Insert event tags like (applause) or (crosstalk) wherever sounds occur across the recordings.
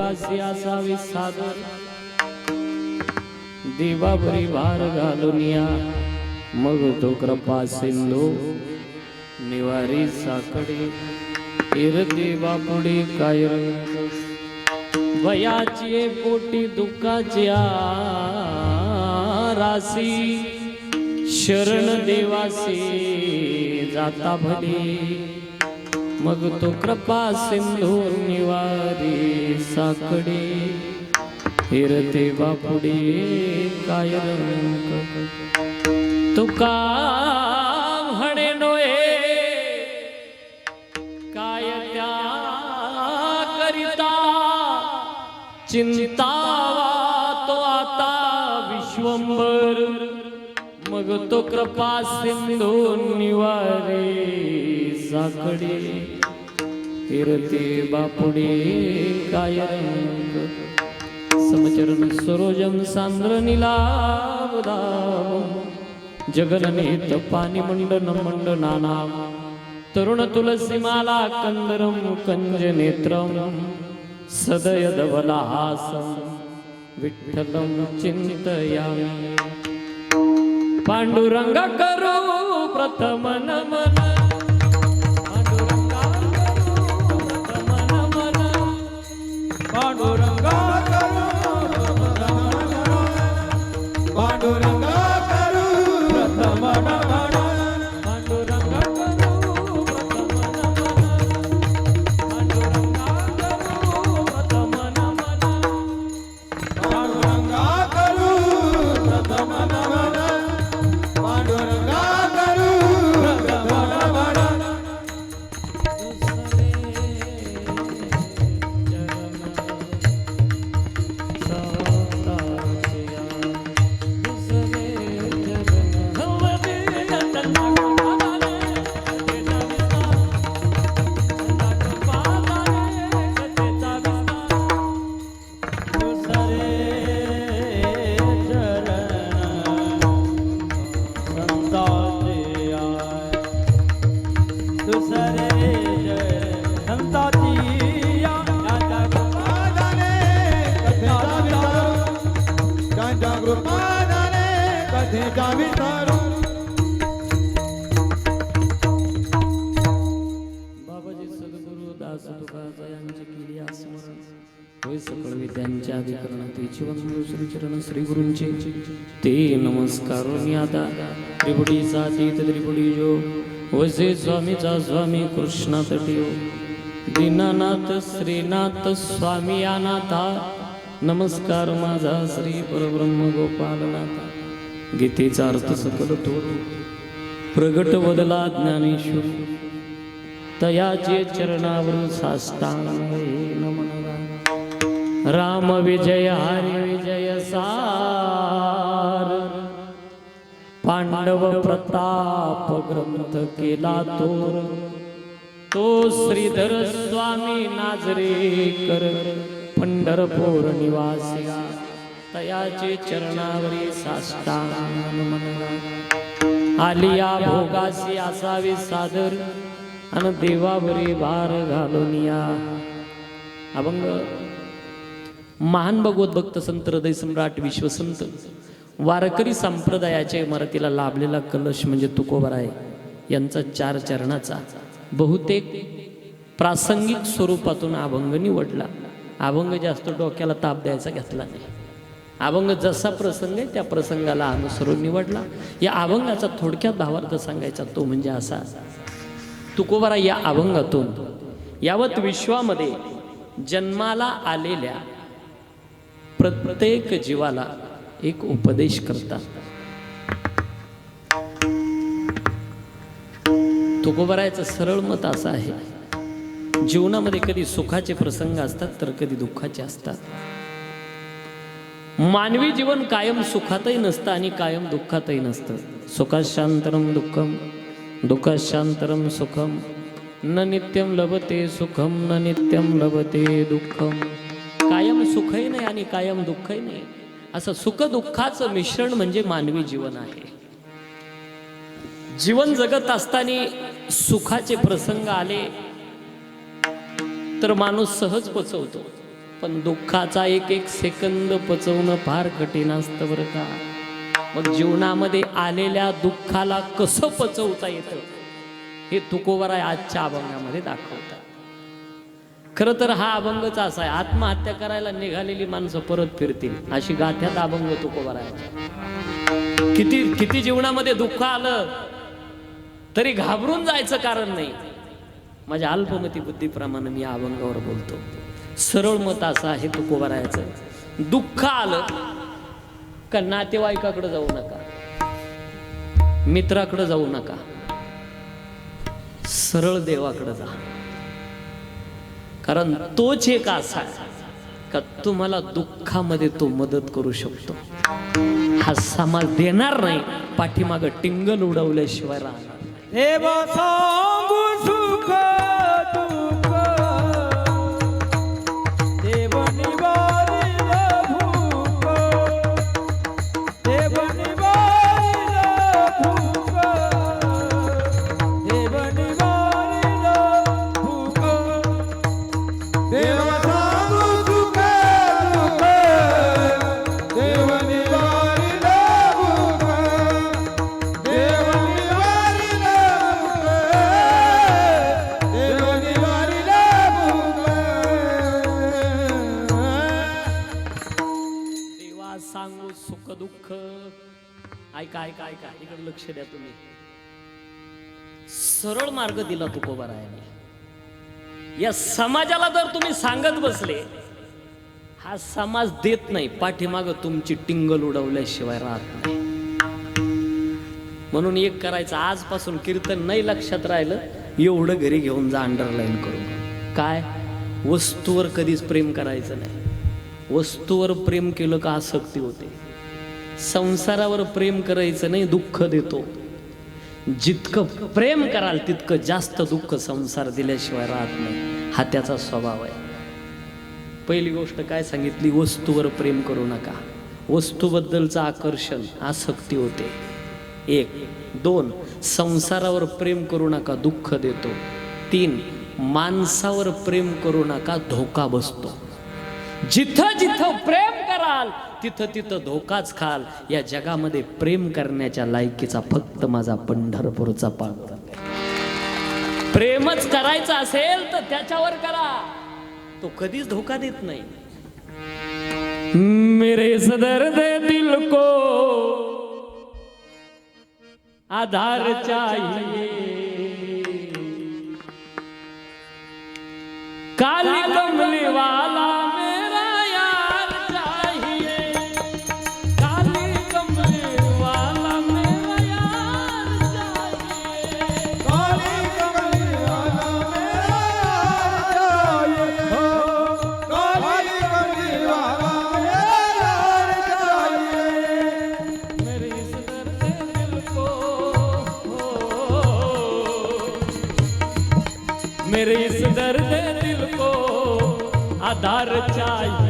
अशी असावी सादर. देवाभरी भार घालून या. मग तो कृपा सिंधू. निवारी साकडे. इरते बापुडे काय वयाची पोटी दुःखाच्या राशी. शरण देवासी जाता भली. मग तो कृपा सिंधू निवारी साकडे. हिरते बापुडे काय रंग? तुका म्हणे नोये काय त्या करिता? चिंता तो आता विश्वंभर. मग तो कृपा सिंधू निवारे साकडे. फिरते बापुडे काय समचरण सरोजम सांद्र निलावदाम जगननेत पाणी मंडन मंड तरुण तुलसी माला कंदरम कंज नेत्रम सदय धवलाहासम विठ्ठलम चिंतयामि। पांडुरंग करू प्रथम नमन। पांडुरंगा पांडुरंगा चरण श्री गुरूंचे ते नमस्कार मी आता त्रिपुडीचा तीत त्रिपुडी जो वसे स्वामीचा स्वामी कृष्णा तटियो दीनानाथ श्रीनाथ स्वामी अनाथा नमस्कार माझा श्री परब्रह्म गोपालनाथा गीतेचा अर्थ सकल तो प्रगट बदला ज्ञानेश्वर तयाचे चरणावर साष्टांग नमन राम विजय हरी विजय सार। पांडव प्रताप ग्रंथ केला तो. तो श्रीधर स्वामी नाजरेकर पंढरपूर निवासी तयाचे चरणावरी साष्टांग आलिया भोगासी असावी सादर आणि देवावरी भार घालून या. अभंग महान भगवत भक्त संत हृदय सम्राट विश्वसंत वारकरी संप्रदायाच्या इमारतीला लाभलेला कलश म्हणजे तुकोबर आहे. यांचा चार चरणाचा बहुतेक प्रासंगिक स्वरूपातून अभंग निवडला. अभंग जास्त डोक्याला ताप द्यायचा घेतला नाही. अभंग जसा प्रसंग आहे त्या प्रसंगाला अनुसरून निवडला. या अभंगाचा थोडक्यात भावार्थ सांगायचा तो म्हणजे असा तुकोबारा या अभंगातून यावत विश्वामध्ये जन्माला आलेल्या प्रत्येक जीवाला एक उपदेश करतात. तुकोबरायचं सरळ मत असं आहे जीवनामध्ये कधी सुखाचे प्रसंग असतात तर कधी दुःखाचे असतात. मानवी जीवन कायम सुखातही नसतं आणि कायम दुःखातही नसतं. सुखात शांतरम दुःखम दुःखात शांतरम सुखम न नित्यम लभते सुखम न नित्यम लभते दुःखम कायम सुखही नाही आणि कायम दुःखही नाही. असं सुख दुःखाचं मिश्रण म्हणजे मानवी जीवन आहे. जीवन जगत असताना सुखाचे प्रसंग आले तर माणूस सहज पचवतो. पण दुःखाचा एक एक सेकंद पचवणं फार कठीण असतं बरं का. मग जीवनामध्ये आलेल्या दुःखाला कसं पचवता येतं हे तुकोबराय आजच्या अभंगामध्ये दाखवतात. खरं तर हा अभंगच असा आहे. आत्महत्या करायला निघालेली माणसं परत फिरतील. अशी गाथ्यात अभंग तुकोबराय किती किती जीवनामध्ये दुःख आलं तरी घाबरून जायचं कारण नाही. माझ्या अल्पमती बुद्धीप्रमाणे मी अभंगावर बोलतो. सरळ मत असं आहे राहायचं दुःख आलं का नातेवाईकाकडे जाऊ नका. मित्राकडे जाऊ नका. सरळ देवाकडे जा. कारण तोच एक असा आहे का तुम्हाला दुःखामध्ये तो मदत करू शकतो. हा समाज देणार नाही पाठीमाग टिंगल उडवल्याशिवाय राहणार दिला तुकोबारायाने या समाजाला जर तुम्ही सांगत बसले हा समाज देत नाही पाठीमाग तुमची टिंगल उडवल्याशिवाय राहत नाही. म्हणून एक करायचं आजपासून कीर्तन नाही लक्षात राहिलं एवढं घरी घेऊन जा अंडरलाईन करून. काय? वस्तूवर कधीच प्रेम करायचं नाही. वस्तूवर प्रेम केलं का आसक्ती होते? संसारावर प्रेम करायचं नाही दुःख देतो. जितकं प्रेम कराल तितकं जास्त दुःख संसार दिल्याशिवाय राहत नाही. हा त्याचा स्वभाव आहे. पहिली गोष्ट काय सांगितली? वस्तूवर प्रेम करू नका. वस्तूबद्दलचं आकर्षण आसक्ती होते. एक. दोन. संसारावर प्रेम करू नका दुःख देतो. तीन. माणसावर प्रेम करू नका धोका बसतो. जिथं जिथं कराल तिथं तिथं धोकाच खाल. या जगामध्ये प्रेम करण्याच्या लायकीचा फक्त माझा पंढरपूरचा पांघर प्रेमच करायचं असेल तर त्याच्यावर करा. तो कधीच धोका देत नाही. मेरे इस दर्द दिल को आधार चाहिए. मेरे इस दर्द दिल को आधार चाहिए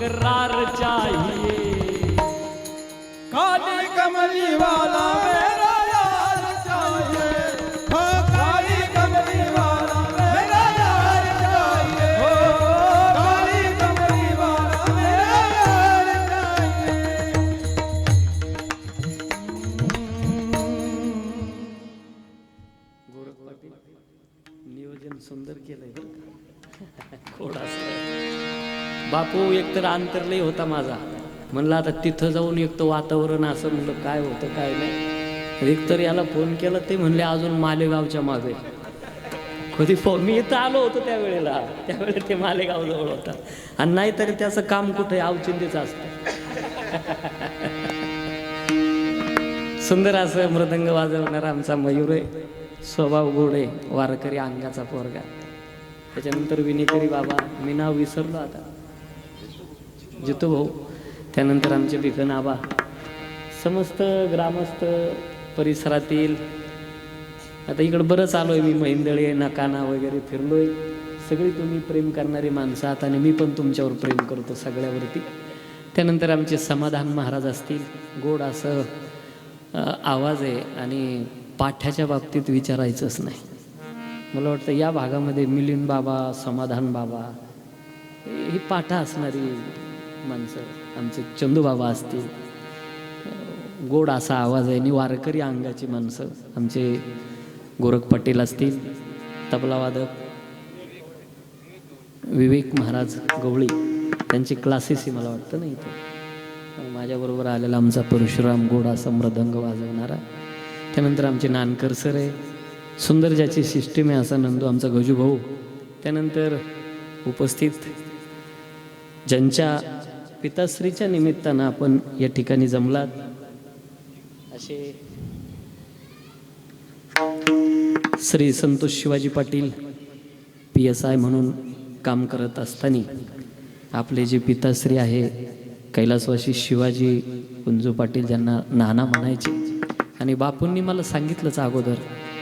इकरार चाहिए। काली कमली वाला मेरा यार चाहिए। हो काली कमली वाला मेरा यार चाहिए। हो काली कमली वाला मेरा यार चाहिए। नियोजन सुंदर केलंय। थोडासा (laughs) बापू एकतर अंतरलय होता माझा. म्हणलं आता तिथं जाऊन एक तर वातावरण असं म्हणलं काय होतं काय नाही. एकतर याला फोन केला ते म्हणले अजून मालेगावच्या मागे. कधी फोन मी इथं आलो होतो त्यावेळेला त्यावेळेला ते मालेगाव जवळ होता. आणि नाहीतरी त्याचं काम कुठे अवचिंतीचं असतं. सुंदर असं मृदंग वाजवणारा आमचा मयूर आहे. स्वभाव गोड आहे. वारकरी अंगाचा पोरगा. त्याच्यानंतर विनेकरी बाबा मी नाव विसरलो आता. जितो भाऊ त्यानंतर आमचे भिकन आबा समस्त ग्रामस्थ परिसरातील आता इकडं बरंच आलो आहे मी महिंदळे नकाना वगैरे फिरलो आहे सगळी तुम्ही प्रेम करणारी माणसं आहात आणि मी पण तुमच्यावर प्रेम करतो सगळ्यावरती. त्यानंतर आमचे समाधान महाराज असतील. गोड असं आवाज आहे आणि पाठ्याच्या बाबतीत विचारायचंच नाही. मला वाटतं या भागामध्ये मिलिंद बाबा समाधान बाबा ही पाठा असणारी माणसं. आमचे चंदूबाबा असतील. गोड असा आवाज आहे. आणि वारकरी अंगाची माणसं. आमचे गोरख पाटील असतील. तबलावादक विवेक महाराज गवळी. त्यांचे क्लासेसही मला वाटतं नाही इथं. माझ्याबरोबर आलेला आमचा परशुराम गोड असा मृदंग वाजवणारा. त्यानंतर आमचे नानकर सर आहे. सुंदर ज्याची सिस्टीम आहे असा नंदू आमचा गजूभाऊ. त्यानंतर उपस्थित ज्यांच्या पिताश्रीच्या निमित्तानं आपण या ठिकाणी जमलात. असे Shri Santosh Shivaji Patil P S I म्हणून काम करत असताना आपले जे पिताश्री आहे कैलासवासी शिवाजी कुंजू पाटील ज्यांना नाना म्हणायचे. आणि बापूंनी मला सांगितलंच अगोदर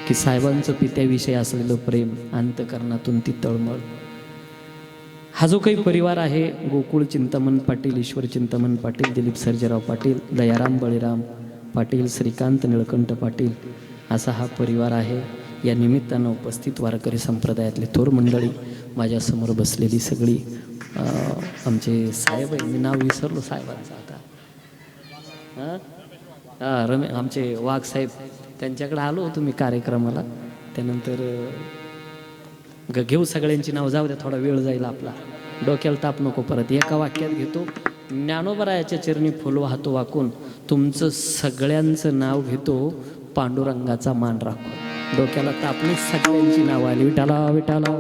की साहेबांचं पित्याविषयी असलेलं प्रेम अंतकरणातून ती तळमळ हा जो काही परिवार आहे गोकुळ चिंतामण पाटील ईश्वर चिंतामण पाटील दिलीप सर्जेराव पाटील दयाराम बळीराम पाटील श्रीकांत निळकंठ पाटील असा हा परिवार आहे. या निमित्तानं उपस्थित वारकरी संप्रदायातले थोर मंडळी माझ्यासमोर बसलेली सगळी आमचे साहेब आहे मी नाव विसरलो साहेबांचं आता. हां? हां रमे आमचे वाघ साहेब त्यांच्याकडे आलो होतो मी कार्यक्रमाला. त्यानंतर ग घेऊ सगळ्यांची नाव जाऊ द्या थोडा वेळ जाईल आपला. डोक्याला ताप नको परत. एका वाक्यात घेतो ज्ञानोबरायाच्या चिरणी फुल वाहतो वाकून तुमचं सगळ्यांचं नाव घेतो पांडुरंगाचा मान राखून. डोक्याला तापली सगळ्यांची नाव आली. विठाला विठाला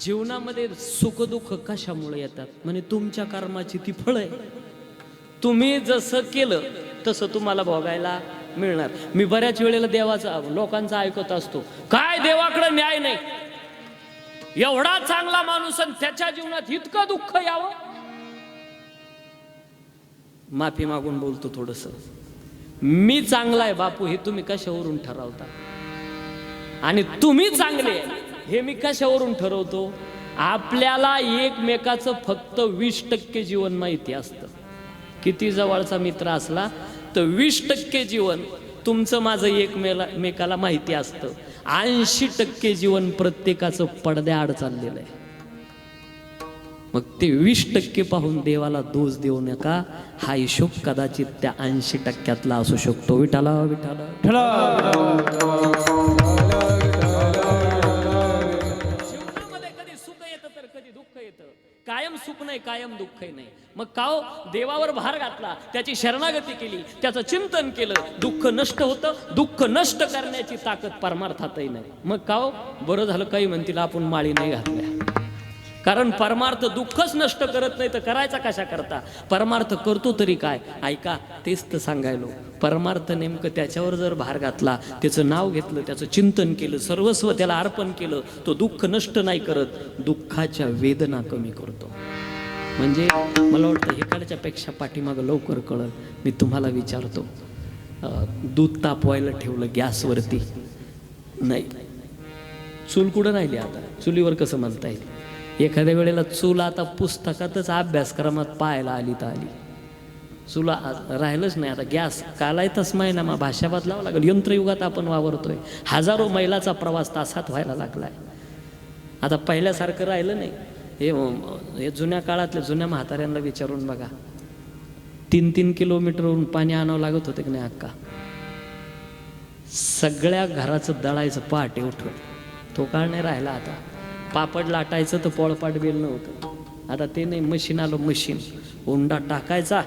जीवनामध्ये सुखदुःख कशामुळे येतात? म्हणजे तुमच्या कर्माची ती फळ आहे. तुम्ही जसं केलं तसं तुम्हाला भोगायला मिळणार. मी बऱ्याच वेळेला देवाचा लोकांचा ऐकत असतो. काय देवाकडे न्याय नाही? एवढा चांगला माणूस आणि त्याच्या जीवनात इतकं दुःख यावं? माफी मागून बोलतो थोडस. मी चांगला आहे बापू हे तुम्ही कशावरून ठरवता? आणि तुम्ही चांगले हे मी कशावरून ठरवतो? आपल्याला एकमेकाचं फक्त वीस टक्के जीवन माहिती असतं. किती जवळचा मित्र असला तर वीस टक्के जीवन तुमचं माझं एकमेला मेकाला माहिती असतं. ऐंशी टक्के जीवन प्रत्येकाचं पडद्याआड चाललेलं आहे. मग ते वीस टक्के पाहून देवाला दोष देऊ नका. हा हिशोब कदाचित त्या ऐंशी टक्क्यातला असू शकतो. विठाला विठाला कधी दुःख येतं? कायम सुख नाही कायम दुःख नाही. मग काव हो? देवावर भार घातला त्याची शरणागती केली त्याचं चिंतन केलं दुःख नष्ट होतं. दुःख नष्ट करण्याची ताकद परमार्थातही नाही. मग काव हो? बरं झालं काही म्हणतील आपण माळी नाही घातल्या. कारण परमार्थ दुःखच नष्ट करत नाही तर करायचा कशा करता? परमार्थ करतो तरी काय? ऐका तेच तर सांगायलो. परमार्थ नेमकं त्याच्यावर जर भार घातला त्याचं नाव घेतलं त्याचं चिंतन केलं सर्वस्व त्याला अर्पण केलं तो दुःख नष्ट नाही करत दुःखाच्या वेदना कमी करतो. म्हणजे मला वाटतं हे पेक्षा पाठीमागं लवकर कळत मी तुम्हाला विचारतो दूध तापवायला ठेवलं गॅसवरती? नाही. चूल कुठं राहिली आता? चुलीवर कसं म्हणता येईल एखाद्या वेळेला चूल आता पुस्तकातच अभ्यासक्रमात पाहायला आली तर आली. चुला राहिलंच नाही आता. गॅस कालायतच महिना मग भाषा बदलावं लागेल. यंत्रयुगात आपण वावरतोय. हजारो मैलाचा प्रवास तासात व्हायला लागलाय. आता पहिल्यासारखं राहिलं नाही. हे हे जुन्या काळातल्या जुन्या म्हाताऱ्यांना विचारून बघा. तीन तीन किलोमीटरवरून पाणी आणावं लागत होतं की नाही अक्का? सगळ्या घराचं दळायचं पहाटे उठून तो काळ नाही राहिला आता. पापड लाटायचं तर पोळपाट बेल नव्हतं. आता ते नाही मशीन आलं मशीन. उंडा टाकायचा.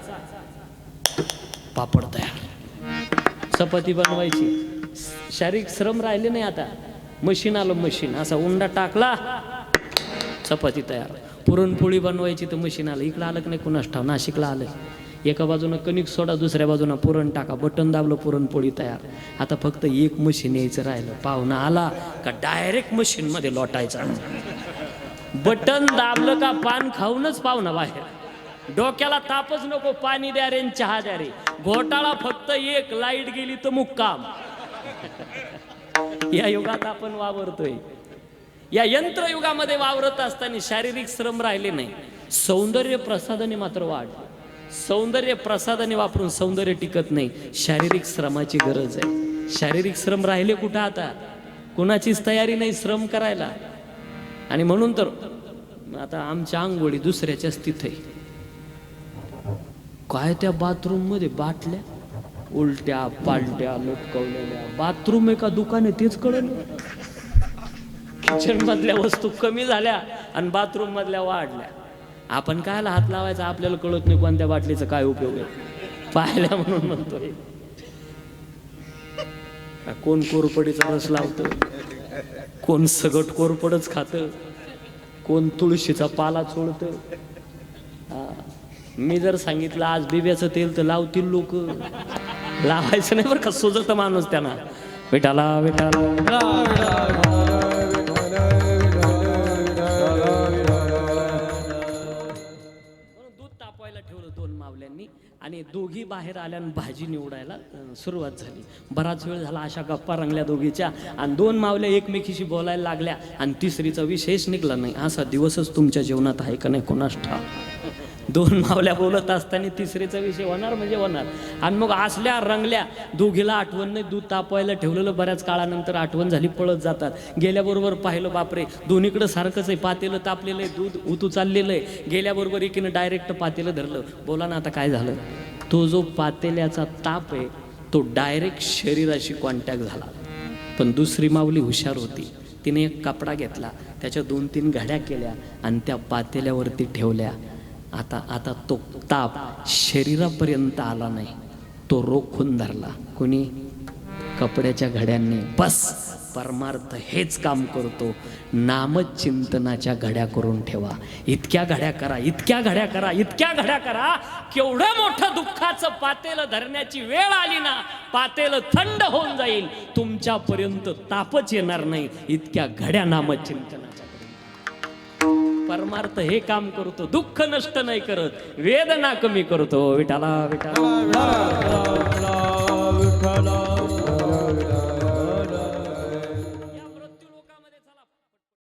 पापड तयार. चपाती बनवायची. शारीरिक श्रम राहिले नाही आता. मशीन आलं मशीन. असा उंडा टाकला. चपाती तयार. पुरणपोळी बनवायची तर मशीन आलं. इकडं आलं की नाही कुणास ठाव नाशिकला आलं. एका बाजूनं कणिक सोडा दुसऱ्या बाजूनं पुरण टाका. बटन दाबलं पुरणपोळी तयार. आता फक्त एक मशीन यायचं राहिलं. पाहुणा आला का डायरेक्ट मशीनमध्ये लोटायचा. बटन दाबलं का पान खाऊनच पाहुणा बाहेर. डोक्याला तापच नको पाणी द्या रे चहा द्या रे. घोटाळा फक्त एक लाइट गेली तर मुक्काम. या युगात आपण वावरतोय. या यंत्रयुगामध्ये वावरत असताना शारीरिक श्रम राहिले नाही. सौंदर्य प्रसादाने मात्र वाढ. सौंदर्य प्रसादाने वापरून सौंदर्य टिकत नाही. शारीरिक श्रमाची गरज आहे. शारीरिक श्रम राहिले कुठं आता? कुणाचीच तयारी नाही श्रम करायला. आणि म्हणून तर आता आमच्या आंघोळी दुसऱ्याच्याच तिथे काय त्या बाथरूममध्ये बाटल्या? उलट्या पालट्या लटकवलेल्या. बाथरूम एका दुकाने तेच कळलं. किचन मधल्या वस्तू कमी झाल्या आणि बाथरूम मधल्या वाढल्या. आपण कायला हात लावायचा? आपल्याला कळत नाही कोणत्या बाटलीचा काय उपयोग आहे. पाहिल्या म्हणून म्हणतोय. कोण कोरपडीचा रस लावतं? कोण सगट कोरपडच खातं? कोण तुळशीचा पाला चोळतं? मी जर सांगितलं आज बिब्याचं तेल तर लावतील लोक. लावायचं नाही बरं का? सुजत माणूस त्यांना. विटाला विटाला दोघी बाहेर आल्या आणि भाजी निवडायला सुरुवात झाली. बराच वेळ झाला अशा गप्पा रंगल्या दोघीच्या आणि दोन मावल्या एकमेकीशी बोलायला लागल्या आणि तिसरीचा विषयच निघला नाही. असा दिवसच तुमच्या जीवनात आहे का नाही? कोणास ठाव दोन मावल्या बोलत असताना तिसरीचा विषय होणार म्हणजे होणार. आणि मग असल्या रंगल्या दोघीला आठवण नाही. दूध तापवायला ठेवलेलं बऱ्याच काळानंतर आठवण झाली पळत जातात. गेल्याबरोबर पाहिलं बापरे दोन्हीकडं सारखंच आहे. पातेलं तापलेलं आहे दूध उतू चाललेलं आहे. गेल्याबरोबर एकीनं डायरेक्ट पातेलं धरलं. बोला ना आता काय झालं? तो जो पातेल्याचा ताप आहे तो डायरेक्ट शरीराशी कॉन्टॅक्ट झाला. पण दुसरी माऊली हुशार होती. तिने एक कपडा घेतला त्याच्या दोन तीन घड्या केल्या आणि त्या पातेल्यावरती ठेवल्या. आता आता तो ताप शरीरापर्यंत आला नाही. तो रोखून धरला. कोणी? कपड्याच्या घड्यांनी. बस! परमार्थ हेच काम करतो. नामचिंतनाच्या घड्या करून ठेवा. इतक्या घड्या करा इतक्या घड्या करा इतक्या घड्या करा. केवढं मोठं दुःखाचं पातेलं धरण्याची वेळ आली ना पातेलं थंड होऊन जाईल. तुमच्यापर्यंत तापच येणार नाही. इतक्या घड्या नामचिंतनाच्या परमार्थ हे काम करतो दुःख नष्ट नाही करत वेदना कमी करतो. विठाला विठाला विठाला